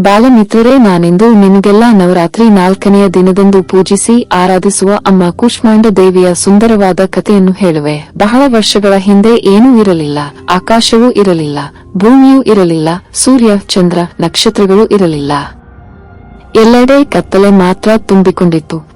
ಬಾಲಮಿತ್ರರೇ, ನಾನೆಂದು ನಿಮಗೆಲ್ಲ ನವರಾತ್ರಿ ನಾಲ್ಕನೆಯ ದಿನದಂದು ಪೂಜಿಸಿ ಆರಾಧಿಸುವ ಅಮ್ಮ ಕೂಷ್ಮಾಂಡ ದೇವಿಯ ಸುಂದರವಾದ ಕಥೆಯನ್ನು ಹೇಳುವೆ. ಬಹಳ ವರ್ಷಗಳ ಹಿಂದೆ ಏನೂ ಇರಲಿಲ್ಲ. ಆಕಾಶವೂ ಇರಲಿಲ್ಲ. ಭೂಮಿಯೂ ಇರಲಿಲ್ಲ. ಸೂರ್ಯ, ಚಂದ್ರ, ನಕ್ಷತ್ರಗಳು ಇರಲಿಲ್ಲ. ಎಲ್ಲೆಡೆ ಕತ್ತಲೆ ಮಾತ್ರ ತುಂಬಿಕೊಂಡಿತ್ತು.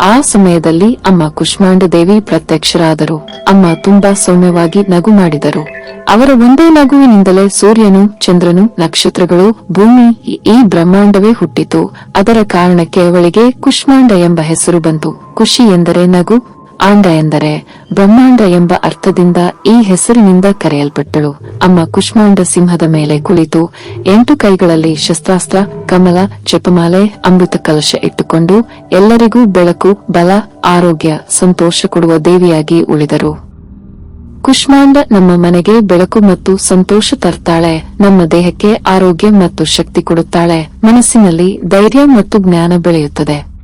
ಆ ಸಮಯದಲ್ಲಿ ಅಮ್ಮ ಕುಷ್ಮಾಂಡ ದೇವಿ ಪ್ರತ್ಯಕ್ಷರಾದರು. ಅಮ್ಮ ತುಂಬಾ ಸೌಮ್ಯವಾಗಿ ನಗು ಮಾಡಿದರು. ಅವರ ಒಂದೇ ನಗುವಿನಿಂದಲೇ ಸೂರ್ಯನು, ಚಂದ್ರನು, ನಕ್ಷತ್ರಗಳು, ಭೂಮಿ, ಈ- ಬ್ರಹ್ಮಾಂಡವೇ ಹುಟ್ಟಿತು. ಅದರ ಕಾರಣಕ್ಕೆ ಅವಳಿಗೆ ಕುಷ್ಮಾಂಡ ಎಂಬ ಹೆಸರು ಬಂತು. ಖುಷಿ ಎಂದರೆ ನಗು ಆಂಡ ಎಂದರೆ ಬ್ರಹ್ಮಾಂಡ ಎಂಬ ಅರ್ಥದಿಂದ ಈ ಹೆಸರಿನಿಂದ ಕರೆಯಲ್ಪಟ್ಟಳು. ಅಮ್ಮ ಕುಷ್ಮಾಂಡ ಸಿಂಹದ ಮೇಲೆ ಕುಳಿತು ಎಂಟು ಕೈಗಳಲ್ಲಿ ಶಸ್ತ್ರಾಸ್ತ್ರ, ಕಮಲ ಚಪಮಾಲೆ ಅಮೃತ ಕಲಶ ಇಟ್ಟುಕೊಂಡು ಎಲ್ಲರಿಗೂ ಬೆಳಕು, ಬಲ, ಆರೋಗ್ಯ, ಸಂತೋಷ ಕೊಡುವ ದೇವಿಯಾಗಿ ಉಳಿದರು. ಕುಷ್ಮಾಂಡ ನಮ್ಮ ಮನೆಗೆ ಬೆಳಕು ಮತ್ತು ಸಂತೋಷ ತರ್ತಾಳೆ. ನಮ್ಮ ದೇಹಕ್ಕೆ ಆರೋಗ್ಯ ಮತ್ತು ಶಕ್ತಿ ಕೊಡುತ್ತಾಳೆ. ಮನಸ್ಸಿನಲ್ಲಿ ಧೈರ್ಯ ಮತ್ತು ಜ್ಞಾನ ಬೆಳೆಯುತ್ತದೆ.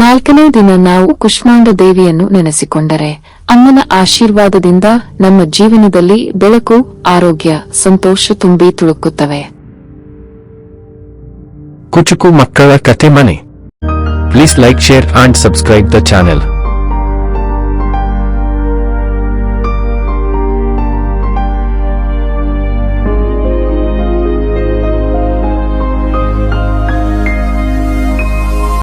ನಾಲ್ಕನೇ ದಿನ ನಾವು ಕುಷ್ಮಾಂಡ ದೇವಿಯನ್ನು ನೆನೆಸಿಕೊಂಡರೆ, ಅಮ್ಮನ ಆಶೀರ್ವಾದದಿಂದ ನಮ್ಮ ಜೀವನದಲ್ಲಿ ಬೆಳಕು, ಆರೋಗ್ಯ, ಸಂತೋಷ ತುಂಬಿ ತುಳುಕುತ್ತವೆ. ಕುಚುಕು ಮಕ್ಕಳ ಕತೆ ಮನೆ. Please like share and subscribe the channel